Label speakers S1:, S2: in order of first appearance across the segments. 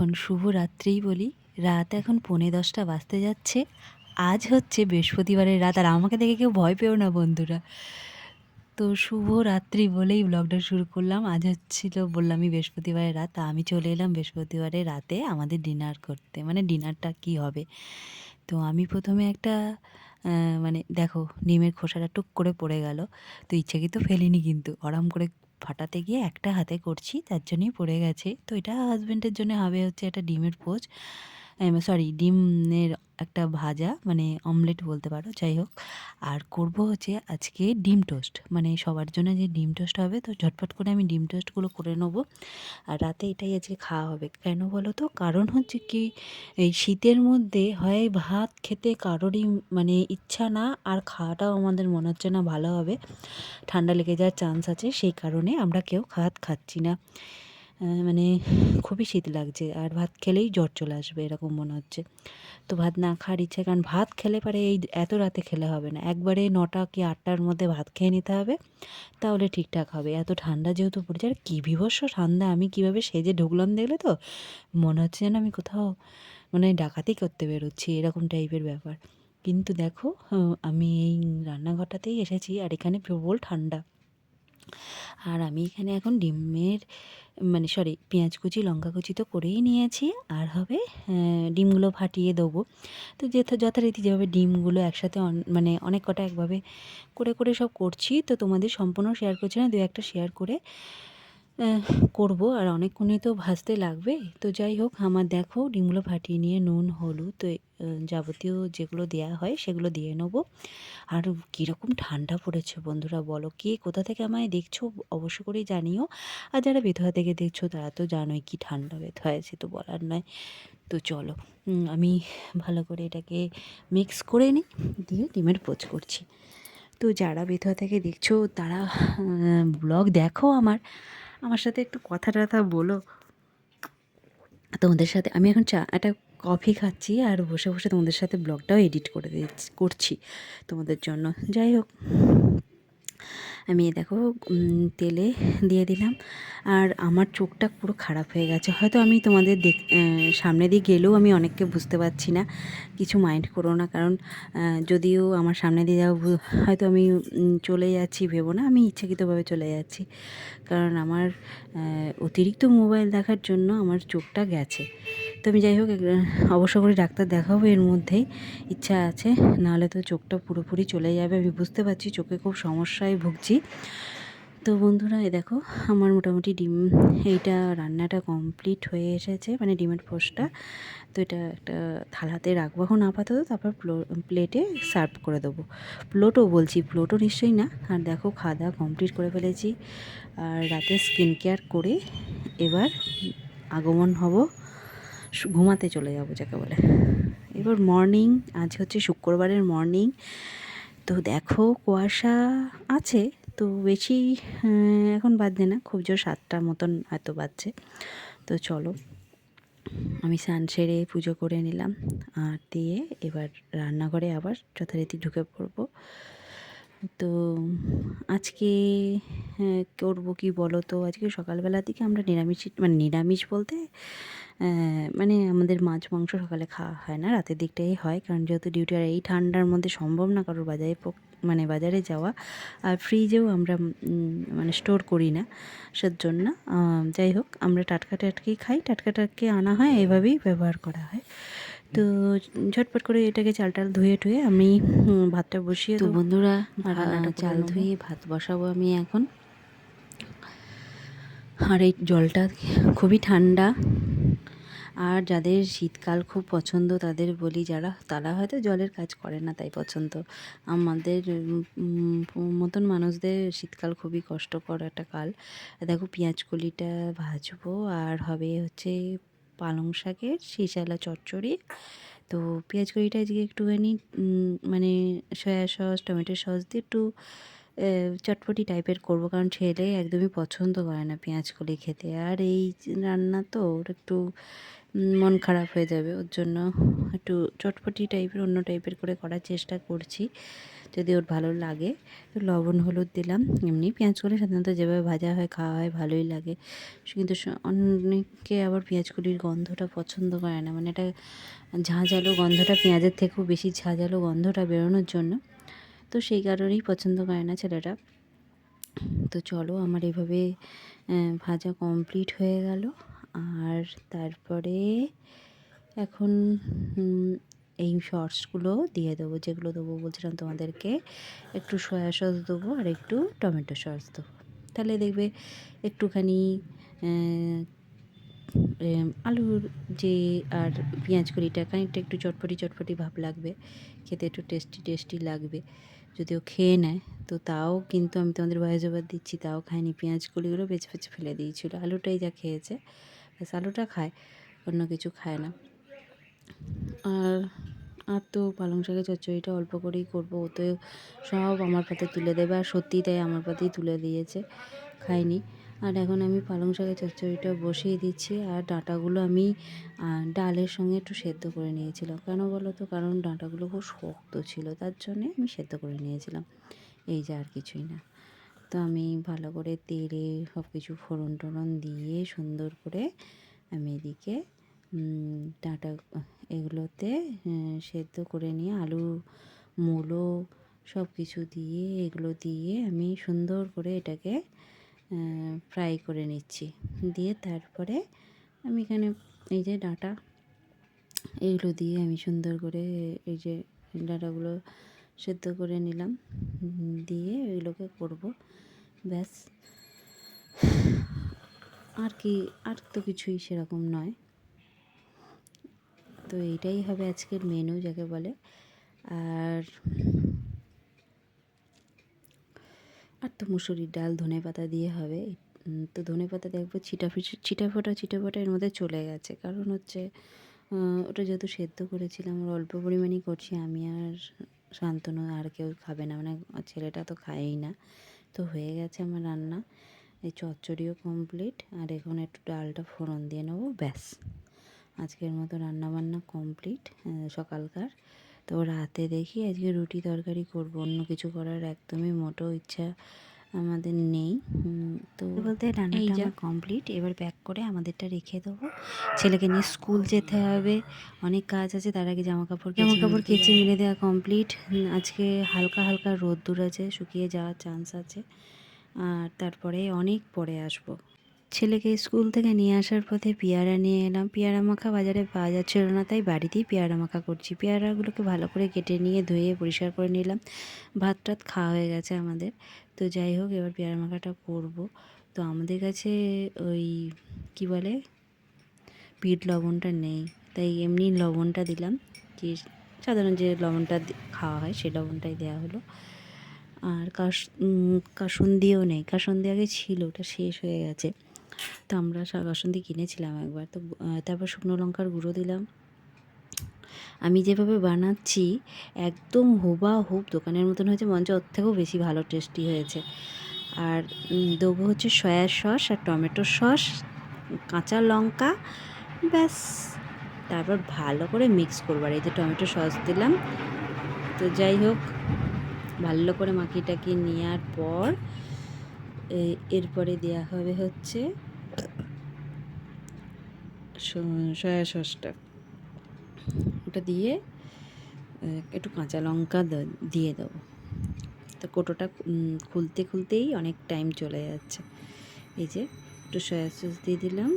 S1: এখন শুভরাত্রিই বলি। রাত এখন পৌনে দশটা বাজতে যাচ্ছে। আজ হচ্ছে বৃহস্পতিবারের রাত। আর আমাকে দেখে কেউ ভয় পেও না বন্ধুরা। তো শুভ রাত্রি বলেই ব্লগটা শুরু করলাম। আজ হচ্ছিল বললামই বৃহস্পতিবারের রাত। আমি চলে এলাম বৃহস্পতিবারের রাতে আমাদের ডিনার করতে। মানে ডিনারটা কি হবে? তো আমি প্রথমে একটা মানে দেখো, ডিমের খোসাটা টুক করে পড়ে গেল। তো ইচ্ছাকৃত ফেলিনি কিন্তু। আরাম করে ফাটাতে গিয়ে একটা হাতে করছি, তার জন্যই পড়ে গেছে। তো এটা হাজব্যান্ডের জন্য হবে হচ্ছে একটা ডিমের পোচ। সরি, ডিমের একটা ভাজা মানে অমলেট বলতে পারো, যাই হোক। আর করব হচ্ছে আজকে ডিম টোস্ট মানে সবার জন্য যে ডিম টোস্ট হবে, তো ঝটপট করে আমি ডিম টোস্টগুলো করে নেব। আর রাতে এটাই আজকে খাওয়া হবে। কেন বলো তো? কারণ হচ্ছে কি, এই শীতের মধ্যে হয় ভাত খেতে কারোরই মানে ইচ্ছা না, আর খাওয়াটাও আমাদের মনে হচ্ছে না ভালো হবে। ঠান্ডা লেগে যাওয়ার চান্স আছে, সেই কারণে আমরা কেউ ভাত খাচ্ছি না। মানে খুবই শীত লাগছে আর ভাত খেলেই জ্বর চলে আসবে এরকম মনে হচ্ছে। তো ভাত না খাওয়ার ইচ্ছে, কারণ ভাত খেলে পারে এই এত রাতে খেলে হবে না। একবারে নটা কি আটটার মধ্যে ভাত খেয়ে নিতে হবে, তাহলে ঠিকঠাক হবে। এত ঠান্ডা যেহেতু পড়েছে, আর কী বিভৎস ঠান্ডা। আমি কীভাবে সেজে ঢুকলাম দেখলে তো মনে হচ্ছে যেন আমি কোথাও মানে ডাকাতি করতে বেরোচ্ছি, এরকম টাইপের ব্যাপার। কিন্তু দেখো আমি এই রান্নাঘরটাতেই এসেছি, আর এখানে প্রবল ঠান্ডা। আর আমি এখানে এখন ডিমের মানে সরি পেঁয়াজ কুচি, লঙ্কা কুচি তো করেই নিয়েছি। আর হবে ডিমগুলো ফাটিয়ে দেবো। তো যেহেতু যথারীতি যেভাবে ডিমগুলো একসাথে মানে অনেক কটা একভাবে করে করে সব করছি, তো তোমাদের সম্পূর্ণ শেয়ার করছি না, দু একটা শেয়ার করে করব, আর অনেকক্ষণই তো ভাজতে লাগবে। তো যাই হোক, আমার দেখো ডিমগুলো ফাটিয়ে নিয়ে নুন, হলুদ, তো যাবতীয় যেগুলো দেয়া হয় সেগুলো দিয়ে নেব। আর কীরকম ঠান্ডা পড়েছে বন্ধুরা, বলো কে কোথা থেকে আমায় দেখছ অবশ্য করেই জানিও। আর যারা বেথুয়া থেকে দেখছ তারা তো জানোই কি ঠান্ডা বেথুয়া আছে, তো বলার নয়। তো চলো আমি ভালো করে এটাকে মিক্স করে নিই, দিয়ে ডিমের পোচ করছি। তো যারা বেথুয়া থেকে দেখছ তারা ব্লগ দেখো আমার। আমার সাথে একটু কথা টথা বলো। তোমাদের সাথে, আমি এখন চা, একটা কফি খাচ্ছি আর বসে বসে তোমাদের সাথে ব্লগটাও এডিট করে দিচ্ছি করছি তোমাদের জন্য। যাই হোক। আমি দেখো তেলে দিয়ে দিলাম। আর আমার চোখটা পুরো খারাপ হয়ে গেছে। হয়তো আমি তোমাদের দেখ সামনে দিয়ে গেলেও আমি অনেককে বুঝতে পারছি না। কিছু মাইন্ড করো না, কারণ যদিও আমার সামনে দিয়ে যাও হয়তো আমি চলে যাচ্ছি ভেবো না, আমি ইচ্ছাকৃতভাবে চলে যাচ্ছি। কারণ আমার অতিরিক্ত মোবাইল দেখার জন্য আমার চোখটা গেছে। তো আমি যাই হোক অবশ্য করে ডাক্তার দেখাবো, এর মধ্যেই ইচ্ছা আছে। নাহলে তো চোখটা পুরোপুরি চলে যাবে, আমি বুঝতে পারছি, চোখে খুব সমস্যায় ভুগছি। তো বন্ধুরা দেখো, আমার মোটামুটি ডিম, এইটা রান্নাটা কমপ্লিট হয়ে এসেছে মানে ডিমের পোস্টটা। তো এটা একটা থালাতে রাখব, এখন আপাতত তারপর প্লেটে সার্ভ করে দেবো। প্লোটও বলছি, প্লোটও নিশ্চয়ই না, আর দেখো খাওয়া দাওয়া কমপ্লিট করে ফেলেছি। আর রাতে স্কিন কেয়ার করে এবার আগমন হব। ঘুমাতে চলে যাব যাকে বলে। এবার মর্নিং আজ হচ্ছে শুক্রবারের মর্নিং তো দেখো কুয়াশা আছে তো বেশি এখন বাজছে না খুব জোর সাতটার মতন হয়তো বাজছে। তো চলো আমি স্নান সেরে পুজো করে নিলাম আর দিয়ে এবার রান্নাঘরে আবার যথারীতি ঢুকে পড়ব। তো আজকে হ্যাঁ, করব কি বলো তো আজকে সকালবেলা থেকে আমরা নিরামিষ মানে নিরামিষ বলতে মানে আমাদের মাছ মাংস সকালে খাওয়া হয় না রাতের দিকটাই হয়। কারণ যেহেতু ডিউটি আর এই ঠান্ডার মধ্যে সম্ভব না কারোর বাজারে মানে বাজারে যাওয়া। আর ফ্রিজেও আমরা মানে স্টোর করি না সেজন্য আহ, যাই হোক আমরা টাটকা টাটকেই খাই। টাটকা টাটকে আনা হয় এভাবেই ব্যবহার করা হয়। তো ঝটপট করে এটাকে চাল টাল ধুয়ে টুয়ে আমি ভাতটা বসিয়ে তো বন্ধুরা চাল ধুয়ে ভাত বসাবো আমি এখন। আর এই জলটা খুবই ঠান্ডা। আর যাদের শীতকাল খুব পছন্দ, তাদের বলি যারা, তারা হয়তো জলের কাজ করে না তাই পছন্দ। আমাদের মতন মানুষদের শীতকাল খুবই কষ্টকর একটা কাল। দেখো পেঁয়াজ কলিটা ভাজবো আর হবে হচ্ছে পালং শাকের শিশালা চচ্চড়ি। তো পেঁয়াজ কলিটা আজকে একটুখানি মানে সয়া সস, টমেটো সস দিয়ে একটু চটপটি টাইপের করব। কারণ ছেলে একদমই পছন্দ করে না পেঁয়াজ কলি খেতে। আর এই রান্না তো ওর একটু মন খারাপ হয়ে যাবে। ওর জন্য একটু চটপটি টাইপের অন্য টাইপের করে করার চেষ্টা করছি, যদি ওর ভালো লাগে। লবণ, হলুদ দিলাম, এমনি পেঁয়াজ কলি সাধারণত যেভাবে ভাজা হয়, খাওয়া হয়, ভালোই লাগে। কিন্তু অনেকে আবার পেঁয়াজ কলির গন্ধটা পছন্দ করে না। মানে এটা ঝাঁঝালো গন্ধটা, পেঁয়াজের থেকেও বেশি ঝাঁঝালো গন্ধটা বেরোনোর জন্য তো সেই কারণেই পছন্দ করে না ছেলেটা। তো চলো আমার এভাবে ভাজা কমপ্লিট হয়ে গেল। আর তারপরে এখন এই শর্টসগুলো দিয়ে দেবো, যেগুলো দেবো বলছিলাম তোমাদেরকে। একটু সয়া সস দেবো আর একটু টমেটো সস দেবো। তাহলে দেখবে একটুখানি আলুর যে আর পেঁয়াজ কলিটা খানিকটা একটু চটপটি চটপটি ভাব লাগবে। খেতে একটু টেস্টি টেস্টি লাগবে। যদি ও খেয়ে নেয়, তো তাও কিন্তু আমি তোমাদের ভয়েস ওভার দিচ্ছি, তাও খায়নি পেঁয়াজ কলিগুলো বেছে বেছে ফেলে দিয়েছিল। আলুটাই যা খেয়েছে, ব্যাস আলুটা খায়, অন্য কিছু খায় না। আর আর তো পালং শাকের চচ্চড়িটা অল্প করেই করব, ও তো সব আমার পাতে তুলে দেবে, আর সত্যিই তাই আমার পাতেই তুলে দিয়েছে, খাইনি। আর এখন আমি পালং শাকের চচ্চড়িটা বসিয়ে দিচ্ছি আর ডাঁটাগুলো আমি ডালের সঙ্গে একটু সেদ্ধ করে নিয়েছিলাম। কেন বলো তো? কারণ ডাঁটাগুলো খুব শক্ত ছিল, তার জন্যে আমি সেদ্ধ করে নিয়েছিলাম। এই যে আর কিছুই না। তো আমি ভালো করে তেলে সব কিছু ফোড়ন টোড়ন দিয়ে সুন্দর করে আমি এদিকে ডাঁটা, এগুলোতে সেদ্ধ করে নিয়ে আলু, মূলো সব কিছু দিয়ে, এগুলো দিয়ে আমি সুন্দর করে এটাকে ফ্রাই করে নিচ্ছি। দিয়ে তারপরে আমি এখানে এই যে ডাঁটা এইগুলো দিয়ে আমি সুন্দর করে এই যে ডাঁটাগুলো সেদ্ধ করে নিলাম। দিয়ে এগুলোকে করব। ব্যাস। আর কি, আর তো কিছুই সেরকম নয়। তো এইটাই হবে আজকের মেনু যাকে বলে। আর আর তো মুসুরির ডাল ধনে পাতা দিয়ে হবে। তো ধনে পাতা দেখব ছিটা ছিটা ফোটা ছিটা ফোটা এর মধ্যে চলে গেছে। কারণ হচ্ছে ওটা যেহেতু সেদ্ধ করেছিলাম, ওর অল্প পরিমাণেই করছি। আমি আর শান্তনু আর কেউ খাবে না। মানে ছেলেটা তো খায়ই না। তো হয়ে গেছে আমার রান্না। এই চচ্চড়িও কমপ্লিট আর এখন একটু ডালটা ফোড়ন দিয়ে নেব, ব্যাস। আজকের মতো রান্না বান্না কমপ্লিট সকালকার। তো রাতে দেখি আজকে রুটি তরকারি করব অন্য কিছু করার একদমই মোটো ইচ্ছা আমাদের নেই। তো বলতে রান্নাটা আমার কমপ্লিট এবার প্যাক করে আমাদেরটা রেখে দেবো। ছেলেকে নিয়ে স্কুল যেতে হবে। অনেক কাজ আছে তার আগে জামা কাপড় জামা কাপড় কেচে মিলে দেওয়া কমপ্লিট আজকে হালকা হালকা রোদ্দুর আছে শুকিয়ে যাওয়ার চান্স আছে। আর তারপরে অনেক পরে আসব। ছেলেকে স্কুল থেকে নিয়ে আসার পথে পেয়ারা নিয়ে এলাম। পেয়ারা মাখা বাজারে পাওয়া যাচ্ছিল না তাই বাড়িতেই পেয়ারা মাখা করছি। পেয়ারাগুলোকে ভালো করে কেটে নিয়ে ধুয়ে পরিষ্কার করে নিলাম। ভাত টাত খাওয়া হয়ে গেছে আমাদের। তো যাই হোক এবার পেয়ারা মাখাটা করব। তো আমাদের কাছে ওই কি বলে বিট লবণটা নেই। তাই এমনি লবণটা দিলাম। যে সাধারণ যে লবণটা খাওয়া হয় সেই লবণটাই দেওয়া হলো। আর কাস উম, কাসুন্দিও নেই। কাসুন্দি আগে ছিল ওটা শেষ হয়ে গেছে। তো আমরা সা- কাসুন্দি কিনেছিলাম একবার। তো তারপর শুকনো লঙ্কার গুঁড়ো দিলাম। আমি যেভাবে বানাচ্ছি, একদম হুবাহুব দোকানের মতন হয়েছে মঞ্চ ওর থেকেও বেশি ভালো টেস্টি হয়েছে। আর দেবো হচ্ছে সয়া সস আর টমেটো সস, কাঁচা লঙ্কা, ব্যাস। তারপর ভালো করে মিক্স করব। আর এই যে টমেটো সস দিলাম। তো যাই হোক, ভালো করে মাখিয়ে টাকিয়ে নেওয়ার পর এরপরে দেওয়া হবে হচ্ছে সয়া সসটা ওটা দিয়ে একটু কাঁচা লঙ্কা দিয়ে দেবো। তো কোটোটা খুলতে খুলতেই অনেক টাইম চলে যাচ্ছে। এই যে, একটু সয়া সস দিয়ে দিলাম।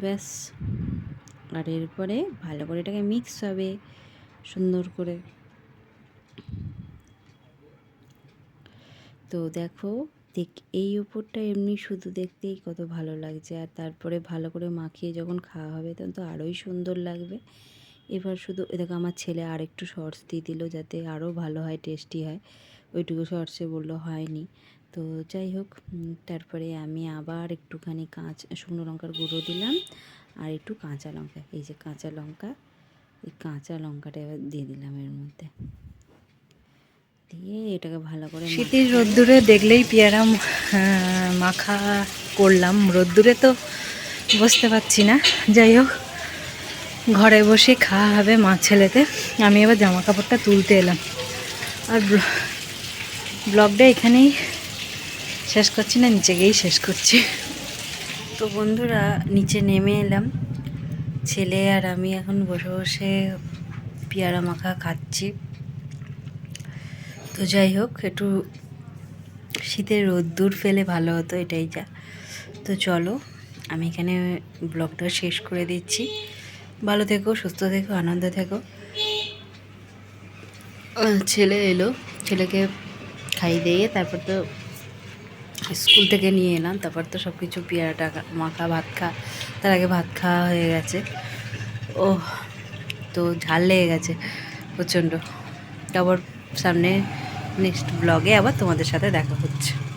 S1: ব্যাস। আর এরপরে ভালো করে এটাকে মিক্স হবে, সুন্দর করে। তো দেখো দেখ, এই ওপরটা এমনি শুধু দেখতেই কত ভালো লাগছে। আর তারপরে ভালো করে মাখিয়ে যখন খাওয়া হবে, তখন তো আরোই সুন্দর লাগবে। এবার শুধু দেখো আমার ছেলে আর একটু শর্টস দিয়ে দিল যাতে আরও ভালো হয় টেস্টি হয়। ওইটুকু শর্টসে বলল হয়নি। তো যাই হোক তারপরে আমি আবার একটুখানি কাঁচ, শুকনো লঙ্কার গুঁড়ো দিলাম। আর একটু কাঁচা লঙ্কা, এই যে কাঁচা লঙ্কা, এই কাঁচা লঙ্কাটা এবার দিয়ে দিলাম এর মধ্যে।
S2: দিয়ে এটাকে ভালো করে
S1: শীতের রোদ্দুরে দেখলেই পেয়ারা মাখা করলাম। রোদ্দুরে তো বসতে পারছি না। যাই হোক ঘরে বসে খাওয়া হবে মা ছেলেতে। আমি এবার জামা কাপড়টা তুলতে এলাম। আর ব্লগটা এখানেই শেষ করছি না নিচে গিয়েই শেষ করছি। তো বন্ধুরা নিচে নেমে এলাম। ছেলে আর আমি এখন বসে বসে পেয়ারা মাখা খাচ্ছি। তো যাই হোক, একটু শীতের রোদ্দুর ফেলে ভালো হতো এটাই যা। তো চলো, আমি এখানে ব্লগটা শেষ করে দিচ্ছি। ভালো থেকো, সুস্থ থেকো, আনন্দ থেকো। ছেলে এলো, ছেলেকে খাই দিয়ে তারপর তো স্কুল থেকে নিয়ে এলাম, তারপর তো সব কিছু পেয়ারা খা- মাখা, ভাত খা, তার আগে ভাত খাওয়া হয়ে গেছে। ও তো ঝাল লেগে গেছে প্রচণ্ড। তারপর সামনে নেক্সট ব্লগে আবার তোমাদের সাথে দেখা হচ্ছে।